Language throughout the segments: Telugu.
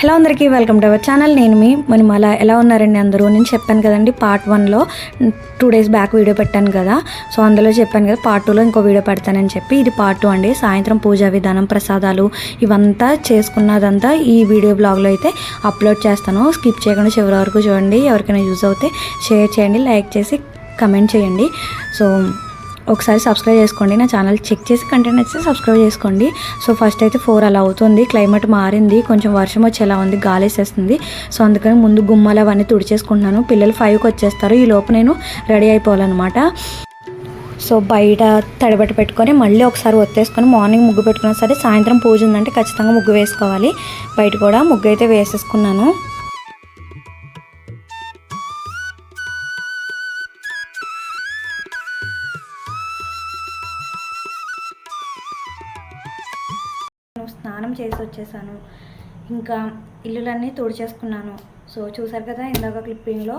హలో అందరికీ వెల్కమ్ టు అవర్ ఛానల్. నేను మీ మణిమాల. ఎలా ఉన్నారండి అందరూ? నేను చెప్పాను కదండి పార్ట్ వన్లో టూ డేస్ బ్యాక్ వీడియో పెట్టాను కదా. సో అందులో చెప్పాను కదా పార్ట్ టూలో ఇంకో వీడియో పెడతానని చెప్పి. ఇది పార్ట్ టూ అండి. సాయంత్రం పూజా విధానం ప్రసాదాలు ఇవంతా చేసుకున్నదంతా ఈ వీడియో బ్లాగ్లో అయితే అప్లోడ్ చేస్తాను. స్కిప్ చేయకుండా చివరి వరకు చూడండి. ఎవరికైనా యూజ్ అవుతే షేర్ చేయండి లైక్ చేసి కమెంట్ చేయండి. సో ఒకసారి సబ్స్క్రైబ్ చేసుకోండి. నా ఛానల్ చెక్ చేసి కంటెంట్ నచ్చితే సబ్స్క్రైబ్ చేసుకోండి. సో ఫస్ట్ అయితే ఫోర్ అలా అవుతుంది. క్లైమేట్ మారింది. కొంచెం వర్షం వచ్చేలా ఉంది. గాలి వేసేస్తుంది. సో అందుకని ముందు గుమ్మాలు అవన్నీ తుడిచేసుకుంటున్నాను. పిల్లలు ఫైవ్కి వచ్చేస్తారు. ఈ లోపు నేను రెడీ అయిపోవాలన్నమాట. సో బయట తడిబట్ట పెట్టుకొని మళ్ళీ ఒకసారి ఒత్తేసుకొని మార్నింగ్ ముగ్గు పెట్టుకున్నా సరే సాయంత్రం పూజ ఉందంటే ఖచ్చితంగా ముగ్గు వేసుకోవాలి. బయట కూడా ముగ్గు అయితే వేసేసుకున్నాను. చేశాను. ఇంకా ఇల్లులన్నీ తుడిచేసుకున్నాను. సో చూసారు కదా ఇందాక క్లిప్పింగ్లో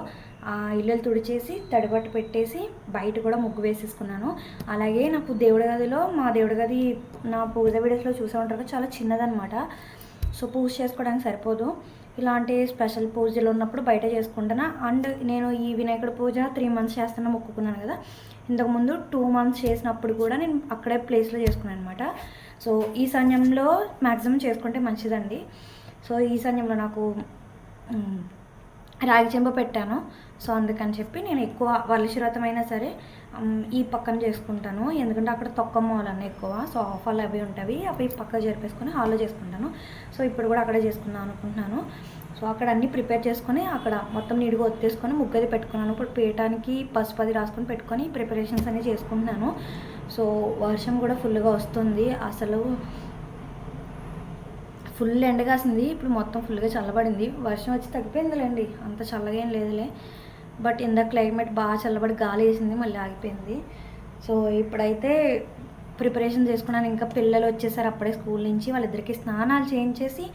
ఆ ఇల్లులు తుడిచేసి తడిబట్టు పెట్టేసి బయట కూడా ముగ్గు వేసేసుకున్నాను. అలాగే నాకు దేవుడి గదిలో మా దేవుడి గది నా పూజ వీడియోస్లో చూసే ఉంటారు చాలా చిన్నదనమాట సో పూజ చేసుకోవడానికి సరిపోదు. ఇలాంటి స్పెషల్ పూజలు ఉన్నప్పుడు బయట చేసుకుంటాను? అండ్ నేను ఈ వినాయకుడి పూజ త్రీ మంత్స్ చేస్తున్నా మొక్కుకున్నాను కదా. ఇంతకుముందు టూ మంత్స్ చేసినప్పుడు కూడా నేను అక్కడే ప్లేస్లో చేసుకున్నాను అనమాట సో ఈ సమయంలో మ్యాక్సిమం చేసుకుంటే మంచిదండి. సో ఈ సమయంలో నాకు రాగి చెంబ పెట్టాను. సో అందుకని చెప్పి నేను ఎక్కువ వలశిరతం అయినా సరే ఈ పక్కన చేసుకుంటాను. ఎందుకంటే అక్కడ తొక్క మూలన్న ఎక్కువ సో ఆఫర్లు అవి ఉంటాయి. అవి పక్క జరిపేసుకొని హాల్లో చేసుకుంటాను. సో ఇప్పుడు కూడా అక్కడే చేసుకుందాం అనుకుంటున్నాను. సో అక్కడ అన్నీ ప్రిపేర్ చేసుకొని అక్కడ మొత్తం నీట్గా ఒత్తేసుకొని ముగ్గది పెట్టుకున్నాను. ఇప్పుడు పీయటానికి పసుపు అది రాసుకొని పెట్టుకొని ప్రిపరేషన్స్ అనేవి చేసుకుంటున్నాను. సో వర్షం కూడా ఫుల్గా వస్తుంది. అసలు ఫుల్ ఎండ కాసింది. ఇప్పుడు మొత్తం ఫుల్గా చల్లబడింది. వర్షం వచ్చి తగ్గిపోయిందిలేండి. అంత చల్లగా ఏం లేదులే. బట్ ఇందాక క్లైమేట్ బాగా చల్లబడి గాలి వేసింది మళ్ళీ ఆగిపోయింది. సో ఇప్పుడైతే ప్రిపరేషన్ చేసుకున్నాను. ఇంకా పిల్లలు వచ్చేసారు అప్పుడే స్కూల్ నుంచి. వాళ్ళిద్దరికి స్నానాలు చేయించేసి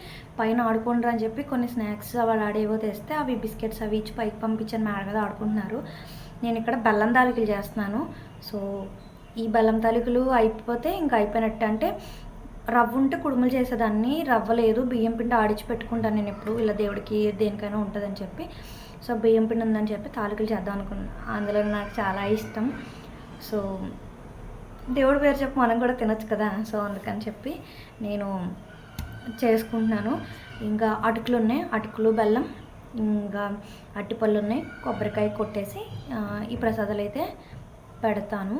పైన ఆడుకుంటారు అని చెప్పి కొన్ని స్నాక్స్ వాళ్ళు ఆడేవో తెస్తే అవి బిస్కెట్స్ అవి ఇచ్చి పైకి పంపించాను. మేడ మీద ఆడుకుంటున్నారు. నేను ఇక్కడ బెల్లం తాలికలు చేస్తున్నాను. సో ఈ బెల్లం తాలికలు అయిపోతే ఇంకా అయిపోయినట్టు. అంటే రవ్వ ఉంటే కుడుములు చేసేదాన్ని. రవ్వ లేదు. బియ్యం పిండి ఆడిచి పెట్టుకుంటాను నేను ఎప్పుడు. ఇలా దేవుడికి దేనికైనా ఉంటుందని చెప్పి. సో బియ్యం పిండి ఉందని చెప్పి తాలికలు చేద్దాం అనుకున్నాను అందులో నాకు చాలా ఇష్టం. సో దేవుడి పేరు చెప్పి మనం కూడా తినొచ్చు కదా. సో అందుకని చెప్పి నేను చేసుకుంటున్నాను. ఇంకా అటుకులు ఉన్నాయి. అటుకులు బెల్లం ఇంకా అట్టిపళ్ళు ఉన్నాయి. కొబ్బరికాయ కొట్టేసి ఈ ప్రసాదాలు అయితే పెడతాను.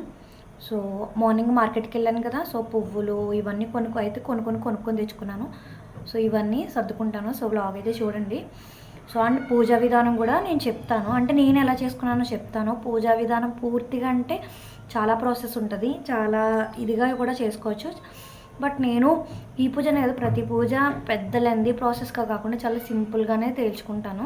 సో మార్నింగ్ మార్కెట్కి వెళ్ళాను కదా. సో పువ్వులు ఇవన్నీ కొనుక్కు అయితే కొనుక్కొని కొనుక్కొని తెచ్చుకున్నాను. సో ఇవన్నీ సర్దుకుంటాను. సో బ్లాగ్ అయితే చూడండి. సో అండ్ పూజా విధానం కూడా నేను చెప్తాను. అంటే నేను ఎలా చేసుకున్నానో చెప్తాను. పూజా విధానం పూర్తిగా అంటే చాలా ప్రాసెస్ ఉంటుంది. చాలా ఇదిగా కూడా చేసుకోవచ్చు. బట్ నేను ఈ పూజ అనేది ప్రతి పూజ పెద్ద లెందీ ప్రాసెస్గా కాకుండా చాలా సింపుల్గానే తేల్చుకుంటాను.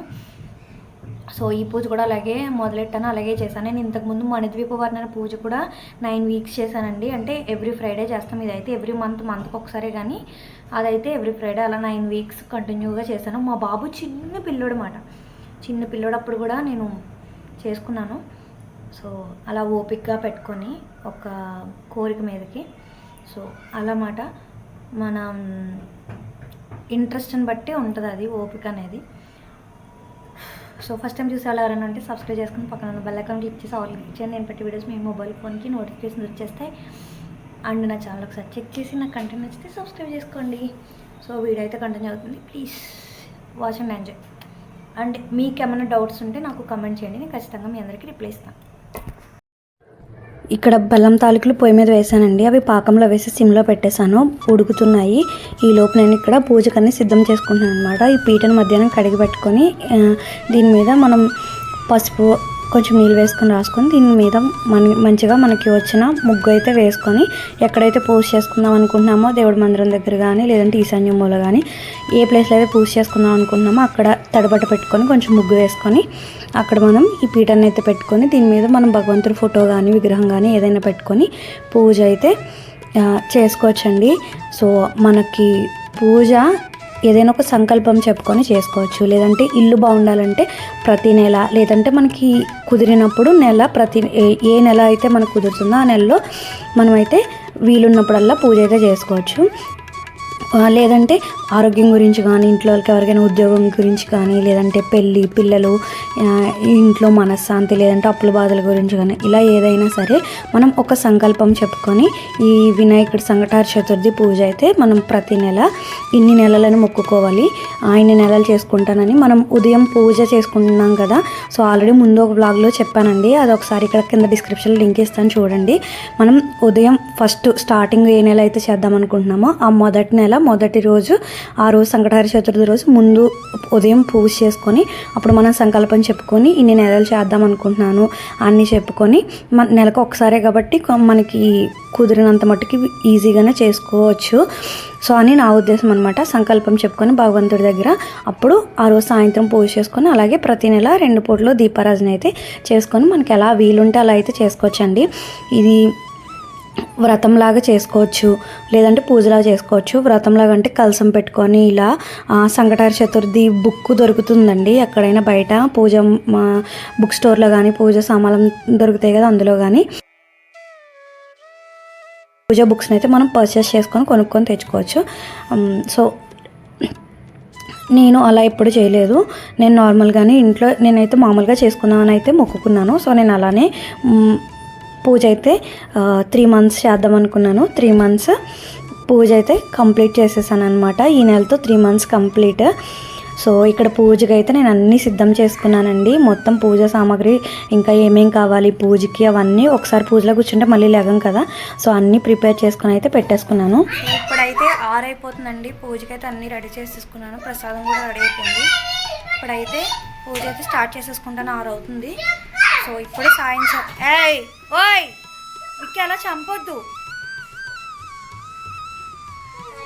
సో ఈ పూజ కూడా అలాగే మొదలెట్టాను అలాగే చేశాను. నేను ఇంతకుముందు మణిద్వీప వర్ణన పూజ కూడా నైన్ వీక్స్ చేశానండి. అంటే ఎవ్రీ ఫ్రైడే చేస్తాం. ఇదైతే ఎవ్రీ మంత్ మంత్కి ఒకసారి కానీ అదైతే ఎవ్రీ ఫ్రైడే అలా నైన్ వీక్స్ కంటిన్యూగా చేశాను. మా బాబు చిన్న పిల్లోడు మాట. చిన్న పిల్లోడు అప్పుడు కూడా నేను చేసుకున్నాను. సో అలా ఓపిక్గా పెట్టుకొని ఒక కోరిక మీదకి. సో అలా మాట మనం ఇంట్రెస్ట్ని బట్టి ఉంటుంది అది ఓపిక అనేది. సో ఫస్ట్ టైం చూసే వాళ్ళు ఎవరైనా ఉంటే సబ్స్క్రైబ్ చేసుకుని పక్కన బెల్ ఐకాన్ క్లిక్ చేసి ఆల్ క్లిక్ చేయండి. నేను పెట్టే వీడియోస్ మీ మొబైల్ ఫోన్కి నోటిఫికేషన్ వచ్చేస్తాయి. అండ్ నా ఛానల్ ఒకసారి చెక్ చేసి నాకు కంటెంట్ నచ్చితే సబ్స్క్రైబ్ చేసుకోండి. సో వీడియో అయితే కంటిన్యూ అవుతుంది. Please watch and enjoy. And మీకు ఏమైనా డౌట్స్ ఉంటే నాకు కమెంట్ చేయండి. నేను ఖచ్చితంగా మీ అందరికీ రిప్లై ఇస్తాను. ఇక్కడ బెల్లం తాలికలు పొయ్యి మీద వేసానండి అవి పాకంలో వేసి సిమ్లో పెట్టేశాను. ఉడుకుతున్నాయి. ఈ లోపు నేను ఇక్కడ పూజకన్నీ సిద్ధం చేసుకుంటున్నాను అనమాట ఈ పీటను మధ్యాహ్నం కడిగి పెట్టుకొని దీని మీద మనం పసుపు కొంచెం నీళ్ళు వేసుకొని రాసుకొని దీని మీద మన మంచిగా మనకి వచ్చిన ముగ్గు అయితే వేసుకొని ఎక్కడైతే పూజ చేసుకుందాం అనుకుంటున్నామో దేవుడి మందిరం దగ్గర కానీ లేదంటే ఈశాన్య మూల కానీ ఏ ప్లేస్లో అయితే పూజ చేసుకుందాం అనుకుంటున్నామో అక్కడ తడబట్ట పెట్టుకొని కొంచెం ముగ్గు వేసుకొని అక్కడ మనం ఈ పీఠాన్ని అయితే పెట్టుకొని దీని మీద మనం భగవంతుడి ఫోటో కానీ విగ్రహం కానీ ఏదైనా పెట్టుకొని పూజ అయితే చేసుకోవచ్చండి. సో మనకి పూజ ఏదైనా ఒక సంకల్పం చెప్పుకొని చేసుకోవచ్చు. లేదంటే ఇల్లు బాగుండాలంటే ప్రతి నెల లేదంటే మనకి కుదిరినప్పుడు నెల ప్రతి ఏ- ఏ నెల అయితే మనకు కుదురుతుందో ఆ నెలలో మనమైతే వీలున్నప్పుడల్లా పూజ అయితే చేసుకోవచ్చు. లేదంటే ఆరోగ్యం గురించి కానీ ఇంట్లో వాళ్ళకి ఎవరికైనా ఉద్యోగం గురించి కానీ లేదంటే పెళ్ళి పిల్లలు ఇంట్లో మనశ్శాంతి లేదంటే అప్పుల బాధల గురించి కానీ ఇలా ఏదైనా సరే మనం ఒక సంకల్పం చెప్పుకొని ఈ వినాయకుడి సంకటార చతుర్థి పూజ అయితే మనం ప్రతి నెల ఇన్ని నెలలను మొక్కుకోవాలి. ఇన్ని నెలలు చేసుకుంటానని మనం ఉదయం పూజ చేసుకుంటున్నాం కదా. సో ఆల్రెడీ ముందు ఒక బ్లాగ్లో చెప్పానండి. అది ఒకసారి ఇక్కడ కింద డిస్క్రిప్షన్లో లింక్ ఇస్తాను చూడండి. మనం ఉదయం ఫస్ట్ స్టార్టింగ్ ఏ నెల అయితే చేద్దాం అనుకుంటున్నామో ఆ మొదటి నెల మొదటి రోజు ఆ రోజు సంకటహర చతుర్థి రోజు ముందు ఉదయం పూజ చేసుకొని అప్పుడు మనం సంకల్పం చెప్పుకొని ఇన్ని నెలలు చేద్దాం అనుకుంటున్నాను అన్నీ చెప్పుకొని మన నెలకు ఒకసారే కాబట్టి మనకి కుదిరినంత మట్టుకి ఈజీగానే చేసుకోవచ్చు. సో అని నా ఉద్దేశం అనమాట సంకల్పం చెప్పుకొని భగవంతుడి దగ్గర అప్పుడు ఆ రోజు సాయంత్రం పూజ చేసుకొని అలాగే ప్రతి నెల రెండు పూటలు దీపారాజన అయితే చేసుకొని మనకి ఎలా వీలుంటే అలా అయితే చేసుకోవచ్చండి. ఇది వ్రతంలాగా చేసుకోవచ్చు. లేదంటే పూజలాగా చేసుకోవచ్చు. వ్రతంలాగా అంటే కలసం పెట్టుకొని ఇలా సంకటార చతుర్థి బుక్ దొరుకుతుందండి. ఎక్కడైనా బయట పూజ మా బుక్ స్టోర్లో కానీ పూజ సామాన్లు దొరుకుతాయి కదా అందులో కానీ పూజ బుక్స్ని అయితే మనం పర్చేస్ చేసుకొని కొనుక్కొని తెచ్చుకోవచ్చు. సో నేను అలా ఎప్పుడు చేయలేదు. నేను నార్మల్గానే ఇంట్లో నేనైతే మామూలుగా చేసుకుందామని అయితే మొక్కుకున్నాను. సో నేను అలానే పూజ అయితే త్రీ మంత్స్ చేద్దాం అనుకున్నాను. త్రీ మంత్స్ పూజ అయితే కంప్లీట్ చేసేసాను అనమాట ఈ నెలతో త్రీ మంత్స్ కంప్లీట్ సో ఇక్కడ పూజకి అయితే నేను అన్నీ సిద్ధం చేసుకున్నానండి. మొత్తం పూజ సామాగ్రి ఇంకా ఏమేం కావాలి పూజకి అవన్నీ ఒకసారి పూజలో కూర్చుంటే మళ్ళీ లేగం కదా. సో అన్నీ ప్రిపేర్ చేసుకుని అయితే పెట్టేసుకున్నాను. ఇప్పుడైతే ఆరు అయిపోతుందండి పూజకి అయితే అన్నీ రెడీ చేసేసుకున్నాను. ప్రసాదం కూడా రెడీ అయిపోయింది. ఇప్పుడైతే పూజ అయితే స్టార్ట్ చేసేసుకుంటాను. ఆరు అవుతుంది సో ఇప్పుడు సాయంత్రం. ఏ ఓయ్ విక్కి అలా చంపొద్దు.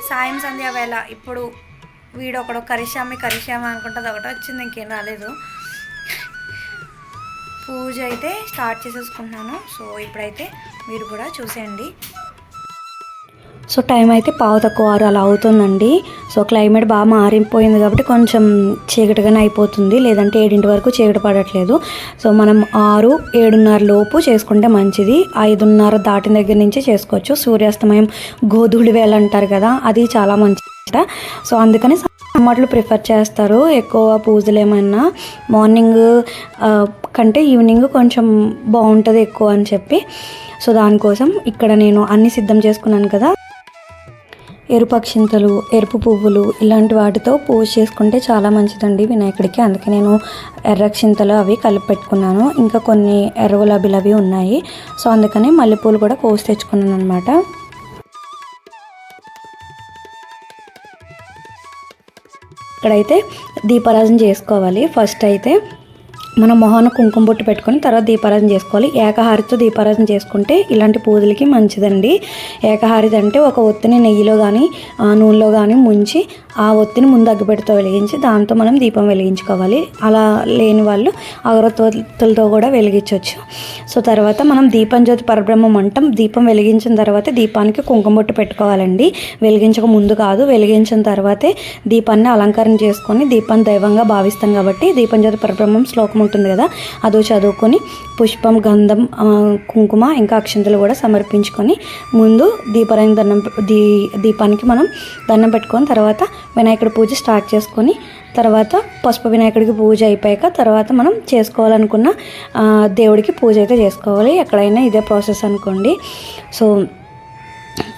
సాయం సంధ్య వేళ ఇప్పుడు వీడు ఒకడు కరిశామి కరిశామి అనుకుంటుంది ఒకటి వచ్చింది ఇంకేం రాలేదు. పూజ అయితే స్టార్ట్ చేసేసుకుంటున్నాను. సో ఇప్పుడైతే మీరు కూడా చూసేయండి. సో టైం అయితే పావు తక్కువ ఆరు అలా అవుతుందండి. సో క్లైమేట్ బాగా మారిపోయింది కాబట్టి కొంచెం చీకటిగానే అయిపోతుంది. లేదంటే ఏడింటి వరకు చీకటి పడట్లేదు. సో మనం ఆరు ఏడున్నర లోపు చేసుకుంటే మంచిది. ఐదున్నర దాటిన దగ్గర నుంచి చేసుకోవచ్చు. సూర్యాస్తమయం గోధుడి వేళ అంటారు కదా అది చాలా మంచిది సో అందుకని సమ్మట్లు ప్రిఫర్ చేస్తారు. ఎక్కువ పూజలు ఏమైనా మార్నింగ్ కంటే ఈవినింగ్ కొంచెం బాగుంటుంది ఎక్కువ అని చెప్పి. సో దానికోసం ఇక్కడ నేను అన్ని సిద్ధం చేసుకున్నాను కదా. ఎరుపు అక్షింతలు ఎరుపు పువ్వులు ఇలాంటి వాటితో పూజ చేసుకుంటే చాలా మంచిదండి వినాయకుడికి. అందుకే నేను ఎర్ర అక్షింతలు అవి కలిపి పెట్టుకున్నాను. ఇంకా కొన్ని ఎర్ర గులాబీలు అవి ఉన్నాయి. సో అందుకని మల్లెపూలు కూడా కోసి తెచ్చుకున్నాను అనమాట ఇక్కడైతే దీపారాజన చేసుకోవాలి. ఫస్ట్ అయితే మనం మొహాన కుంకుమ బొట్టు పెట్టుకొని తర్వాత దీపారాధన చేసుకోవాలి. ఏకహారితో దీపారాధన చేసుకుంటే ఇలాంటి పూజలకి మంచిదండి. ఏకహారిత అంటే ఒక ఒత్తిని నెయ్యిలో కానీ నూనెలో కానీ ముంచి ఆ ఒత్తిని ముందు అగ్గిపెట్టుతో వెలిగించి దాంతో మనం దీపం వెలిగించుకోవాలి. అలా లేని వాళ్ళు అగరొత్తులతో కూడా వెలిగించవచ్చు సో తర్వాత మనం దీపం జ్యోతి పరబ్రహ్మం అంటాం దీపం వెలిగించిన తర్వాత దీపానికి కుంకుమ బొట్టు పెట్టుకోవాలండి. వెలిగించక ముందు కాదు వెలిగించిన తర్వాతే దీపాన్ని అలంకరణ చేసుకొని దీపాన్ని దైవంగా భావిస్తాం కాబట్టి దీపం జ్యోతి పరబ్రహ్మం శ్లోకం ఉంటుంది కదా అదో చదువుకొని పుష్పం గంధం కుంకుమ ఇంకా అక్షంతలు కూడా సమర్పించుకొని ముందు దీపారాయణ దండం దీ దీపానికి మనం దండం పెట్టుకొని తర్వాత వినాయకుడి పూజ స్టార్ట్ చేసుకొని తర్వాత పసుపు వినాయకుడికి పూజ అయిపోయాక తర్వాత మనం చేసుకోవాలనుకున్న దేవుడికి పూజ అయితే చేసుకోవాలి. ఎక్కడైనా ఇదే ప్రాసెస్ అనుకోండి. సో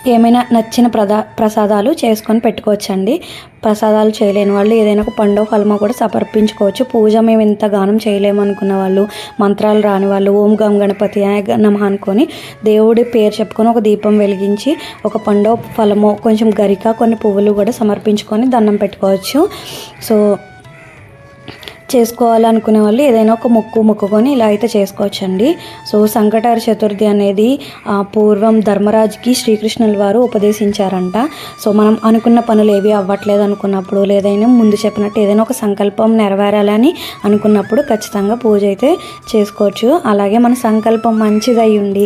ఏమైనా నచ్చిన ప్రదా ప్రసాదాలు చేసుకొని పెట్టుకోవచ్చండి. ప్రసాదాలు చేయలేని వాళ్ళు ఏదైనా ఒక పండు ఫలమో కూడా సమర్పించుకోవచ్చు. పూజ మేము ఇంత గానం చేయలేము అనుకున్న వాళ్ళు మంత్రాలు రాని వాళ్ళు ఓం గం గణపతి నమ అనుకొని దేవుడి పేరు చెప్పుకొని ఒక దీపం వెలిగించి ఒక పండు ఫలమో కొంచెం గరిక కొన్ని పువ్వులు కూడా సమర్పించుకొని దండం పెట్టుకోవచ్చు. సో చేసుకోవాలనుకునే వాళ్ళు ఏదైనా ఒక ముక్కు ముక్కుకొని ఇలా అయితే చేసుకోవచ్చండి. సో సంకటార చతుర్థి అనేది ఆ, పూర్వం ధర్మరాజుకి శ్రీకృష్ణుల వారు ఉపదేశించారంట. సో మనం అనుకున్న పనులు ఏవి అవ్వట్లేదు అనుకున్నప్పుడు లేదైనా ముందు చెప్పినట్టు ఏదైనా ఒక సంకల్పం నెరవేరాలని అనుకున్నప్పుడు ఖచ్చితంగా పూజ అయితే చేసుకోవచ్చు. అలాగే మన సంకల్పం మంచిదై ఉండి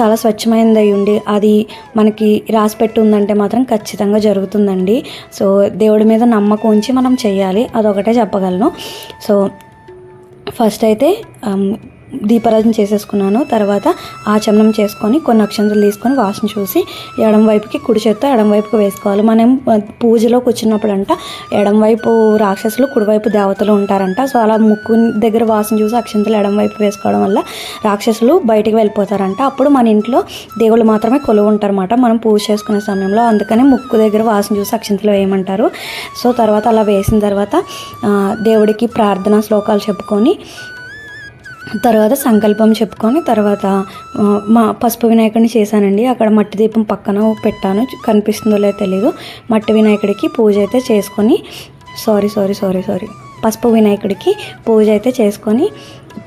చాలా స్వచ్ఛమైనది అయి ఉండి అది మనకి రాసి పెట్టి ఉందంటే మాత్రం ఖచ్చితంగా జరుగుతుందండి. సో దేవుడి మీద నమ్మకం ఉంచి మనం చేయాలి అదొకటే చెప్పగలను. సో ఫస్ట్ అయితే um, దీపారాధన చేసేసుకున్నాను. తర్వాత ఆచమనం చేసుకొని కొన్ని అక్షంతలు తీసుకొని వాసన చూసి ఎడం వైపుకి కుడి చేత్తో ఎడం వైపుకి వేసుకోవాలి. మనం పూజలో కూర్చున్నప్పుడు అంట ఎడం వైపు రాక్షసులు కుడివైపు దేవతలు ఉంటారంట. సో అలా ముక్కు దగ్గర వాసన చూసి అక్షంతలు ఎడం వైపు వేసుకోవడం వల్ల రాక్షసులు బయటికి వెళ్ళిపోతారంట. అప్పుడు మన ఇంట్లో దేవుళ్ళు మాత్రమే కొలువు ఉంటారన్నమాట. మనం పూజ చేసుకునే సమయంలో అందుకని ముక్కు దగ్గర వాసన చూసి అక్షంతలు వేయమంటారు. సో తర్వాత అలా వేసిన తర్వాత దేవుడికి ప్రార్థనా శ్లోకాలు చెప్పుకొని తర్వాత సంకల్పం చెప్పుకొని తర్వాత మా పసుపు వినాయకుడిని చేశానండి. అక్కడ మట్టి దీపం పక్కన పెట్టాను. కనిపిస్తుందో లేదో తెలీదు. మట్టి వినాయకుడికి పూజ అయితే చేసుకొని సారీ సారీ సారీ సారీ. పసుపు వినాయకుడికి పూజ అయితే చేసుకొని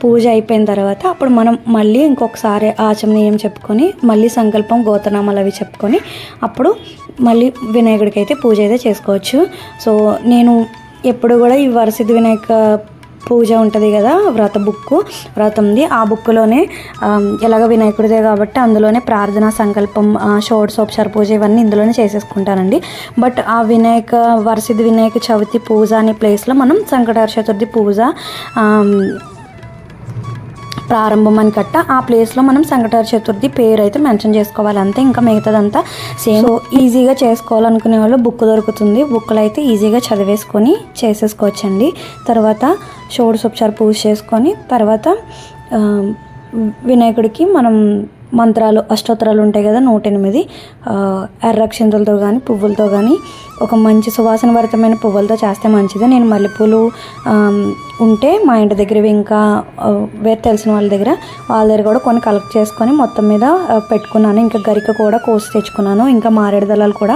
పూజ అయిపోయిన తర్వాత అప్పుడు మనం మళ్ళీ ఇంకొకసారి ఆచమనీయం చెప్పుకొని మళ్ళీ సంకల్పం గోతనామాలు అవి చెప్పుకొని అప్పుడు మళ్ళీ వినాయకుడికి అయితే పూజ అయితే చేసుకోవచ్చు. సో నేను ఎప్పుడు కూడా ఈ వరసిద్ధి వినాయక పూజ ఉంటుంది కదా వ్రత బుక్ వ్రతంది. ఆ బుక్లోనే ఎలాగ వినాయకుడిదే కాబట్టి అందులోనే ప్రార్థన సంకల్పం ఆ, పూజ ఇవన్నీ ఇందులోనే చేసేసుకుంటానండి. బట్ ఆ వినాయక వరసిద్ధి వినాయక చవితి పూజ అనే ప్లేస్లో మనం సంకటహర చతుర్థి పూజ ప్రారంభం అని కట్ట ఆ ప్లేస్లో మనం సంకటహర చతుర్థి పేరు అయితే మెన్షన్ చేసుకోవాలి. అంతే ఇంకా మిగతాదంతా సేమ్. సో ఈజీగా చేసుకోవాలనుకునే వాళ్ళు బుక్ దొరుకుతుంది. బుక్లో అయితే ఈజీగా చదివేసుకొని చేసేసుకోవచ్చండి. తర్వాత షోడశోపచార పూజ చేసుకొని తర్వాత వినాయకుడికి మనం మంత్రాలు అష్టోత్తరాలు ఉంటాయి కదా నూట ఎనిమిది ఎర్రక్షంతులతో కానీ పువ్వులతో కానీ ఒక మంచి సువాసన భరితమైన పువ్వులతో చేస్తే మంచిది. నేను మల్లెపూలు ఉంటే మా ఇంటి దగ్గర ఇంకా వేరు వేరే తెలిసిన వాళ్ళ దగ్గర వాళ్ళ దగ్గర కూడా కొన్ని కలెక్ట్ చేసుకొని మొత్తం మీద పెట్టుకున్నాను. ఇంకా గరిక కూడా కోసి తెచ్చుకున్నాను. ఇంకా మారేడు దళాలు కూడా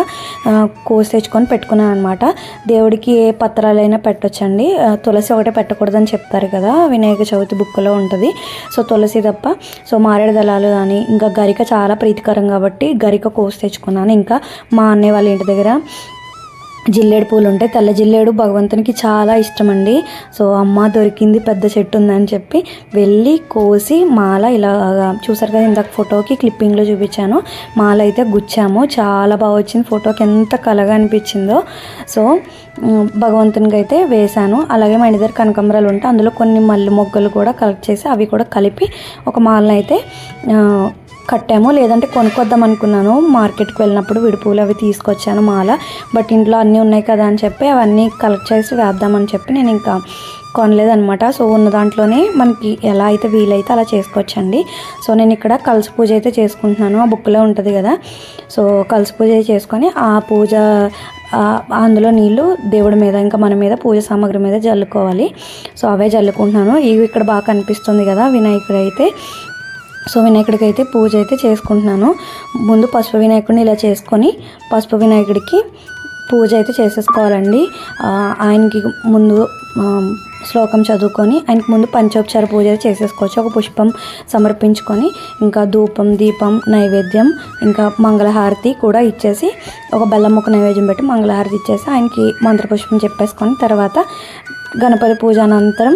కోసి తెచ్చుకొని పెట్టుకున్నాను అనమాట దేవుడికి ఏ పత్రాలైనా పెట్టొచ్చండి. తులసి ఒకటే పెట్టకూడదని చెప్తారు కదా వినాయక చవితి బుక్లో ఉంటుంది. సో తులసి తప్ప. సో మారేడు దళాలు కానీ ఇంకా గరిక చాలా ప్రీతికరం కాబట్టి గరిక కోసి తెచ్చుకున్నాను. ఇంకా మా అన్నయ్య వాళ్ళ ఇంటి దగ్గర జిల్లేడు పూలు ఉంటాయి తెల్ల జిల్లేడు భగవంతునికి చాలా ఇష్టం అండి సో అమ్మ దొరికింది పెద్ద చెట్టు ఉందని చెప్పి వెళ్ళి కోసి మాల ఇలా చూసారు కదా ఇందాక ఫోటోకి క్లిప్పింగ్లో చూపించాను. మాల అయితే గుచ్చాము. చాలా బాగా వచ్చింది ఫోటోకి. ఎంత కలగా అనిపించిందో. సో భగవంతునికి అయితే వేశాను. అలాగే మా ఇంటి దగ్గర కనకాంబరాలు ఉంటే అందులో కొన్ని మల్లె మొగ్గలు కూడా కలెక్ట్ చేసి అవి కూడా కలిపి ఒక మాలను అయితే కట్టాము లేదంటే కొనుక్కొద్దాం అనుకున్నాను. మార్కెట్కి వెళ్ళినప్పుడు విడిపూలు అవి తీసుకొచ్చాను మాల. బట్ ఇంట్లో అన్నీ ఉన్నాయి కదా అని చెప్పి అవన్నీ కలెక్ట్ చేసి వేద్దామని చెప్పి నేను ఇంకా కొనలేదనమాట సో ఉన్న దాంట్లోనే మనకి ఎలా అయితే వీలైతే అలా చేసుకోవచ్చండి. సో నేను ఇక్కడ కలిసి పూజ అయితే చేసుకుంటున్నాను. ఆ బుక్లో ఉంటుంది కదా. సో కలిసి పూజ చేసుకొని ఆ పూజ ఆ, అందులో నీళ్ళు దేవుడి మీద ఇంకా మన మీద పూజ సామాగ్రి మీద జల్లుకోవాలి. సో అవే జల్లుకుంటున్నాను. ఇవి ఇక్కడ బాగా కనిపిస్తుంది కదా వినాయకుడు అయితే సో వినాయకుడికి అయితే పూజ అయితే చేసుకుంటున్నాను. ముందు పసుపు వినాయకుడిని ఇలా చేసుకొని పసుపు వినాయకుడికి పూజ అయితే చేసేసుకోవాలండి. ఆయనకి ముందు శ్లోకం చదువుకొని ఆయనకి ముందు పంచోపచార పూజ అయితే చేసేసుకోవచ్చు. ఒక పుష్పం సమర్పించుకొని ఇంకా ధూపం దీపం నైవేద్యం ఇంకా మంగళహారతి కూడా ఇచ్చేసి ఒక బెల్లం ముక్క నైవేద్యం పెట్టి మంగళహారతి ఇచ్చేసి ఆయనకి మంత్రపుష్పం చెప్పేసుకొని తర్వాత గణపతి పూజ అనంతరం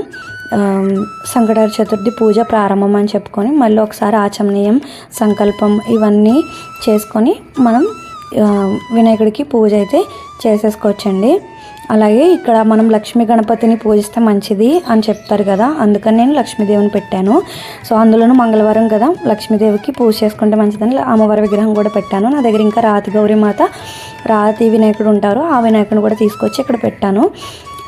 సంకటార చతుర్థి పూజ ప్రారంభం అని చెప్పుకొని మళ్ళీ ఒకసారి ఆచమనీయం సంకల్పం ఇవన్నీ చేసుకొని మనం వినాయకుడికి పూజ అయితే చేసేసుకోవచ్చండి. అలాగే ఇక్కడ మనం లక్ష్మీ గణపతిని పూజిస్తే మంచిది అని చెప్తారు కదా అందుకని నేను లక్ష్మీదేవిని పెట్టాను. సో అందులోనూ మంగళవారం కదా లక్ష్మీదేవికి పూజ చేసుకుంటే మంచిదని అమ్మవారి విగ్రహం కూడా పెట్టాను. నా దగ్గర ఇంకా రాతి గౌరీ మాత రాతి వినాయకుడు ఉంటారు ఆ వినాయకుడిని కూడా తీసుకొచ్చి ఇక్కడ పెట్టాను.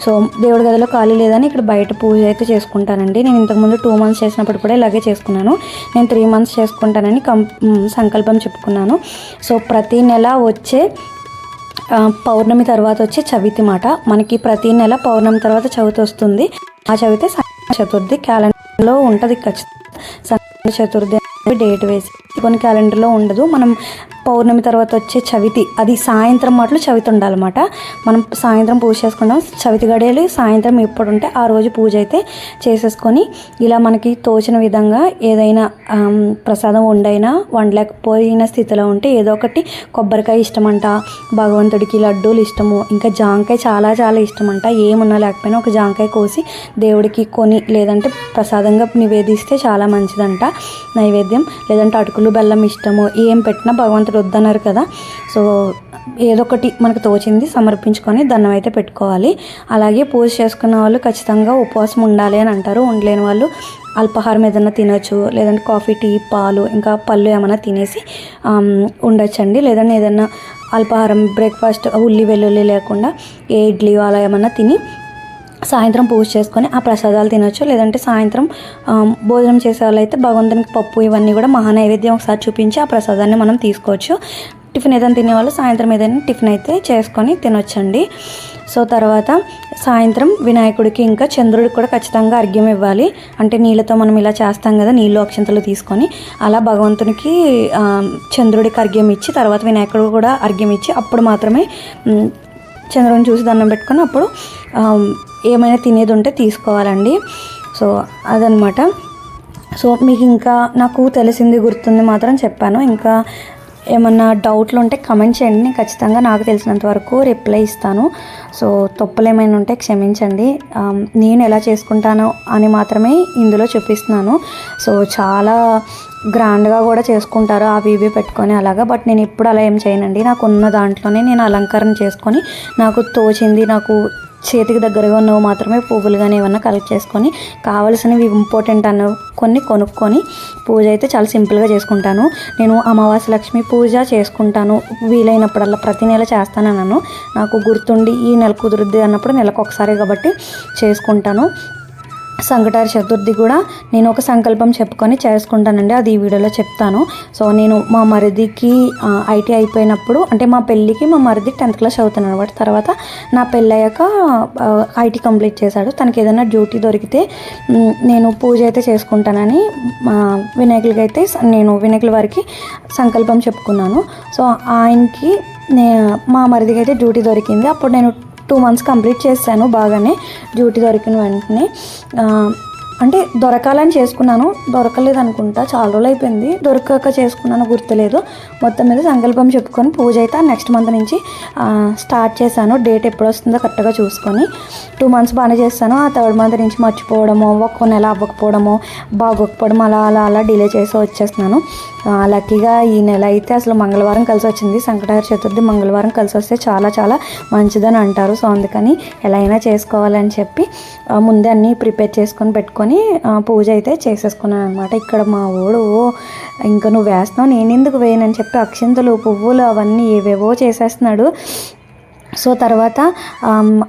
సో దేవుడి గదిలో ఖాళీ లేదని ఇక్కడ బయట పూజ అయితే చేసుకుంటానండి. నేను ఇంతకుముందు టూ మంత్స్ చేసినప్పుడు కూడా ఇలాగే చేసుకున్నాను. నేను త్రీ మంత్స్ చేసుకుంటానని కం సంకల్పం చెప్పుకున్నాను. సో ప్రతి నెల వచ్చే పౌర్ణమి తర్వాత వచ్చే చవితి మాట. మనకి ప్రతి నెల పౌర్ణమి తర్వాత చవితి వస్తుంది. ఆ చవితి చతుర్థి క్యాలెండర్లో ఉంటుంది ఖచ్చితంగా. చతుర్థి డేట్ వేసి కొన్ని క్యాలెండర్లో ఉండదు. మనం పౌర్ణమి తర్వాత వచ్చే చవితి. అది సాయంత్రం మాటలు చవితి ఉండాలన్నమాట మనం సాయంత్రం పూజ చేసుకుంటాం. చవితి గడియలు సాయంత్రం ఎప్పుడు ఉంటే ఆ రోజు పూజ అయితే చేసేసుకొని ఇలా మనకి తోచిన విధంగా ఏదైనా ప్రసాదం వండైనా వండలేకపోయిన స్థితిలో ఉంటే ఏదో ఒకటి కొబ్బరికాయ ఇష్టమంట భగవంతుడికి లడ్డూలు ఇష్టము ఇంకా జాంకాయ చాలా చాలా ఇష్టమంట. ఏమున్నా లేకపోయినా ఒక జాంకాయ కోసి దేవుడికి కొని లేదంటే ప్రసాదంగా నివేదిస్తే చాలా మంచిదంట నైవేద్యం. లేదంటే అటుకులు బెల్లం ఇష్టము ఏం పెట్టినా భగవంతుడు వద్దన్నారు కదా. సో ఏదో ఒకటి మనకు తోచింది సమర్పించుకొని దండం అయితే పెట్టుకోవాలి. అలాగే పూజ చేసుకున్న వాళ్ళు ఖచ్చితంగా ఉపవాసం ఉండాలి అని అంటారు. ఉండలేని వాళ్ళు అల్పాహారం ఏదైనా తినొచ్చు లేదంటే కాఫీ టీ పాలు ఇంకా పళ్ళు ఏమైనా తినేసి ఉండొచ్చండి. లేదంటే ఏదైనా అల్పాహారం బ్రేక్ఫాస్ట్ ఉల్లి వెల్లుల్లి లేకుండా ఏ ఇడ్లీ అలా ఏమైనా తిని సాయంత్రం పూజ చేసుకొని ఆ ప్రసాదాలు తినొచ్చు. లేదంటే సాయంత్రం భోజనం చేసే వాళ్ళైతే భగవంతునికి పప్పు ఇవన్నీ కూడా మహా నైవేద్యం ఒకసారి చూపించి ఆ ప్రసాదాన్ని మనం తీసుకోవచ్చు. టిఫిన్ ఏదైనా తినేవాళ్ళు సాయంత్రం ఏదైనా టిఫిన్ అయితే చేసుకొని తినొచ్చండి. సో తర్వాత సాయంత్రం వినాయకుడికి ఇంకా చంద్రుడికి కూడా ఖచ్చితంగా అర్ఘ్యం ఇవ్వాలి. అంటే నీళ్ళతో మనం ఇలా చేస్తాం కదా నీళ్ళు అక్షంతలు తీసుకొని అలా భగవంతునికి చంద్రుడికి అర్ఘ్యం ఇచ్చి తర్వాత వినాయకుడు కూడా అర్ఘ్యం ఇచ్చి అప్పుడు మాత్రమే చంద్రుని చూసి దండం పెట్టుకొని అప్పుడు ఏమైనా తినేది ఉంటే తీసుకోవాలండి. సో అదనమాట. సో మీకు ఇంకా నాకు తెలిసింది గుర్తుంది మాత్రం చెప్పాను. ఇంకా ఏమన్నా డౌట్లు ఉంటే కమెంట్ చేయండి. నేను ఖచ్చితంగా నాకు తెలిసినంత వరకు రిప్లై ఇస్తాను. సో తప్పులు ఏమైనా ఉంటే క్షమించండి. నేను ఎలా చేసుకుంటానో అని మాత్రమే ఇందులో చూపిస్తున్నాను. సో చాలా గ్రాండ్గా కూడా చేసుకుంటారు అవి ఇవి పెట్టుకొని అలాగా. బట్ నేను ఎప్పుడు అలా ఏం చేయనండి. నాకు ఉన్న దాంట్లోనే నేను అలంకరణ చేసుకొని నాకు తోచింది నాకు చేతికి దగ్గరగా ఉన్నవి మాత్రమే పువ్వులు కానీ ఏమన్నా కలెక్ట్ చేసుకొని కావలసినవి ఇంపార్టెంట్ అన్న కొన్ని కొనుక్కొని పూజ అయితే చాలా సింపుల్గా చేసుకుంటాను. నేను అమావాస్య లక్ష్మి పూజ చేసుకుంటాను. వీలైనప్పుడల్లా ప్రతి నెల చేస్తానన్నాను నాకు గుర్తుండి ఈ నెల కుదురుద్ది అన్నప్పుడు నెలకు ఒకసారి కాబట్టి చేసుకుంటాను. సంకటారి చతుర్థి కూడా నేను ఒక సంకల్పం చెప్పుకొని చేసుకుంటానండి. అది ఈ వీడియోలో చెప్తాను. సో నేను మా మరిదికి ఐటీ అయిపోయినప్పుడు అంటే మా పెళ్ళికి మా మరిది టెన్త్ క్లాస్ చదువుతున్నాను అనమాట. తర్వాత నా పెళ్ళయ్యాక ఐటీ కంప్లీట్ చేశాడు. తనకి ఏదైనా డ్యూటీ దొరికితే నేను పూజ అయితే చేసుకుంటానని మా వినాయకులకి అయితే నేను వినాయకుల వారికి సంకల్పం చెప్పుకున్నాను. సో ఆయనకి నే మా మరిదికి అయితే డ్యూటీ దొరికింది. అప్పుడు నేను టూ మంత్స్ కంప్లీట్ చేశాను బాగానే డ్యూటీ దొరికిన వెంటనే. అంటే దొరకాలని చేసుకున్నాను దొరకలేదు అనుకుంటా చాలా రోజులు అయిపోయింది. దొరకక చేసుకున్నాను గుర్తులేదు. మొత్తం మీద సంకల్పం చెప్పుకొని పూజ అయితే నెక్స్ట్ మంత్ నుంచి స్టార్ట్ చేశాను. డేట్ ఎప్పుడు వస్తుందో కరెక్ట్గా చూసుకొని టూ మంత్స్ బాగానే చేస్తాను. ఆ థర్డ్ మంత్ నుంచి మర్చిపోవడము ఒక్క నెల అవ్వకపోవడము బాగోకపోవడం అలా అలా అలా డిలే చేసి వచ్చేస్తున్నాను. లక్కీగా ఈ నెల అయితే అసలు మంగళవారం కలిసి వచ్చింది సంకటహర చతుర్థి మంగళవారం కలిసి వస్తే చాలా చాలా మంచిదని అంటారు. సో అందుకని ఎలా అయినా చేసుకోవాలని చెప్పి ముందే అన్నీ ప్రిపేర్ చేసుకొని పెట్టుకొని పూజ అయితే చేసేసుకున్నాను అనమాట ఇక్కడ మా ఓడు ఇంకా నువ్వు వేస్తున్నావు నేను ఎందుకు వేయనని చెప్పి అక్షింతలు పువ్వులు అవన్నీ ఏవేవో చేసేస్తున్నాడు. సో తర్వాత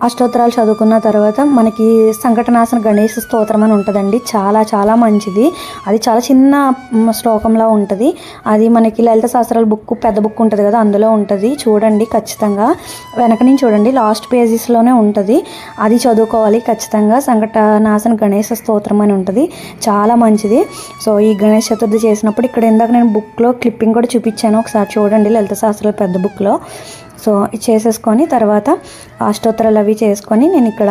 అష్టోత్తరాలు చదువుకున్న తర్వాత మనకి సంకటనాశన గణేష్ స్తోత్రం అని ఉంటుందండి. చాలా చాలా మంచిది. అది చాలా చిన్న శ్లోకంలా ఉంటుంది. అది మనకి లలిత శాస్త్రాల బుక్ పెద్ద బుక్ ఉంటుంది కదా అందులో ఉంటుంది. చూడండి ఖచ్చితంగా. వెనక నుంచి చూడండి లాస్ట్ పేజెస్లోనే ఉంటుంది. అది చదువుకోవాలి ఖచ్చితంగా. సంకటనాశన గణేష స్తోత్రం అని ఉంటుంది. చాలా మంచిది. సో ఈ గణేష్ చతుర్థి చేసినప్పుడు ఇక్కడ ఇందాక నేను బుక్లో క్లిప్పింగ్ కూడా చూపించాను. ఒకసారి చూడండి లలిత శాస్త్రాల పెద్ద బుక్లో. సో చేసేసుకొని తర్వాత అష్టోత్తరాలు అవి చేసుకొని నేను ఇక్కడ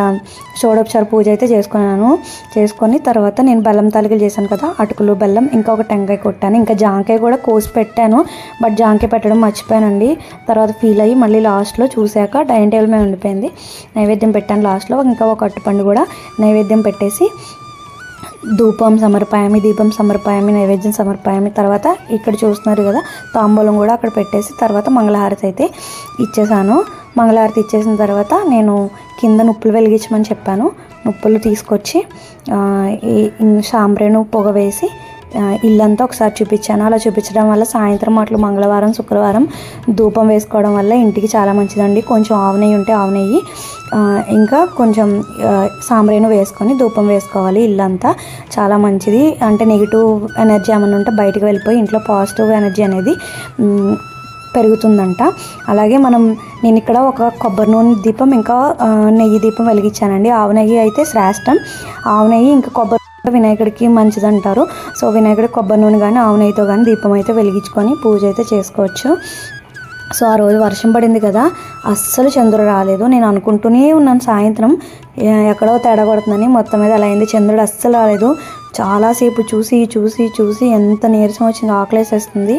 షోడోపచార పూజ అయితే చేసుకున్నాను. చేసుకొని తర్వాత నేను బెల్లం తాలికలు చేశాను కదా అటుకులు బెల్లం ఇంకా ఒక టెంకాయ కొట్టాను. ఇంకా జాంకాయ కూడా కోసి పెట్టాను బట్ జాంకాయ పెట్టడం మర్చిపోయానండి. తర్వాత ఫీల్ అయ్యి మళ్ళీ లాస్ట్లో చూశాక డైనింగ్ టేబుల్ మీద ఉండిపోయింది. నైవేద్యం పెట్టాను లాస్ట్లో. ఇంకా ఒక అట్టుపండు కూడా నైవేద్యం పెట్టేసి ధూపం సమర్పాయమి దీపం సమర్పాయమి నైవేద్యం సమర్పాయమి. తర్వాత ఇక్కడ చూస్తున్నారు కదా తాంబూలం కూడా అక్కడ పెట్టేసి తర్వాత మంగళహారతి అయితే ఇచ్చేసాను. మంగళహారతి ఇచ్చేసిన తర్వాత నేను కింద నుప్పులు వెలిగించమని చెప్పాను. నుప్పులు తీసుకొచ్చి ఈ సాంబ్రేను పొగ వేసి ఇల్లంతా ఒకసారి చూపించాను. అలా చూపించడం వల్ల సాయంత్రం అట్లు మంగళవారం శుక్రవారం ధూపం వేసుకోవడం వల్ల ఇంటికి చాలా మంచిదండి. కొంచెం ఆవు నెయ్యి ఉంటే ఆవు నెయ్యి. ఇంకా కొంచెం సాంబ్రేను వేసుకొని ధూపం వేసుకోవాలి ఇల్లంతా. చాలా మంచిది. అంటే నెగిటివ్ ఎనర్జీ ఏమైనా ఉంటే బయటకు వెళ్ళిపోయి ఇంట్లో పాజిటివ్ ఎనర్జీ అనేది పెరుగుతుందంట. అలాగే మనం నేను ఇక్కడ ఒక కొబ్బరి నూనె దీపం ఇంకా నెయ్యి దీపం వెలిగించానండి. ఆవు నెయ్యి అయితే శ్రేష్టం. ఆవు నెయ్యి ఇంకా కొబ్బరి వినాయకుడికి మంచిదంటారు. సో వినాయకుడికి కొబ్బరి నూనె కానీ ఆవునైతే కానీ దీపం అయితే వెలిగించుకొని పూజ అయితే చేసుకోవచ్చు. సో ఆ రోజు వర్షం పడింది కదా అస్సలు చంద్రుడు రాలేదు. నేను అనుకుంటూనే ఉన్నాను సాయంత్రం ఎక్కడో తేడా కొడుతుందని మొత్తం మీద అలా అయింది. చంద్రుడు అస్సలు రాలేదు. చాలాసేపు చూసి చూసి చూసి ఎంత నీరసం వచ్చింది ఆకలేసేస్తుంది.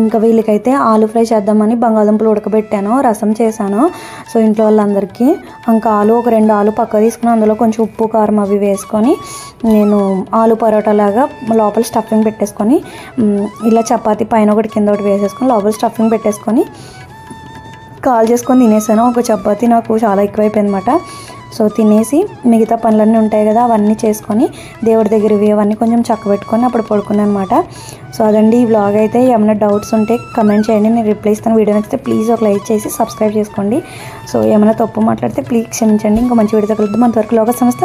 ఇంకా వీళ్ళకైతే ఆలు ఫ్రై చేద్దామని బంగాళదుంపలు ఉడకబెట్టాను రసం చేశాను. సో ఇంట్లో వాళ్ళందరికీ ఇంకా ఆలు ఒక రెండు ఆలు పక్క తీసుకుని అందులో కొంచెం ఉప్పు కారం అవి వేసుకొని నేను ఆలు పరోటా లాగా లోపల స్టఫింగ్ పెట్టేసుకొని ఇలా చపాతి పైన ఒకటి కింద ఒకటి వేసేసుకొని లోపల స్టఫింగ్ పెట్టేసుకొని కాల్ చేసుకొని తినేసాను. ఒక చపాతి నాకు చాలా ఎక్కువైపోయింది అనమాట సో తినేసి మిగతా పనులన్నీ ఉంటాయి కదా అవన్నీ చేసుకొని దేవుడి దగ్గరవి అవన్నీ కొంచెం చక్కబెట్టుకొని అప్పుడు పడుకున్నాను అనమాట సో అదండి ఈ వ్లాగ్ అయితే. ఏమైనా డౌట్స్ ఉంటే కమెంట్ చేయండి. నేను రిప్లై ఇస్తాను. వీడియో నచ్చితే ప్లీజ్ ఒక లైక్ చేసి సబ్స్క్రైబ్ చేసుకోండి. సో ఏమైనా తప్పు మాట్లాడితే ప్లీజ్ క్షమించండి. ఇంకా మంచి వీడియో కలుద్దాం. అంతవరకు లోక సంస్థ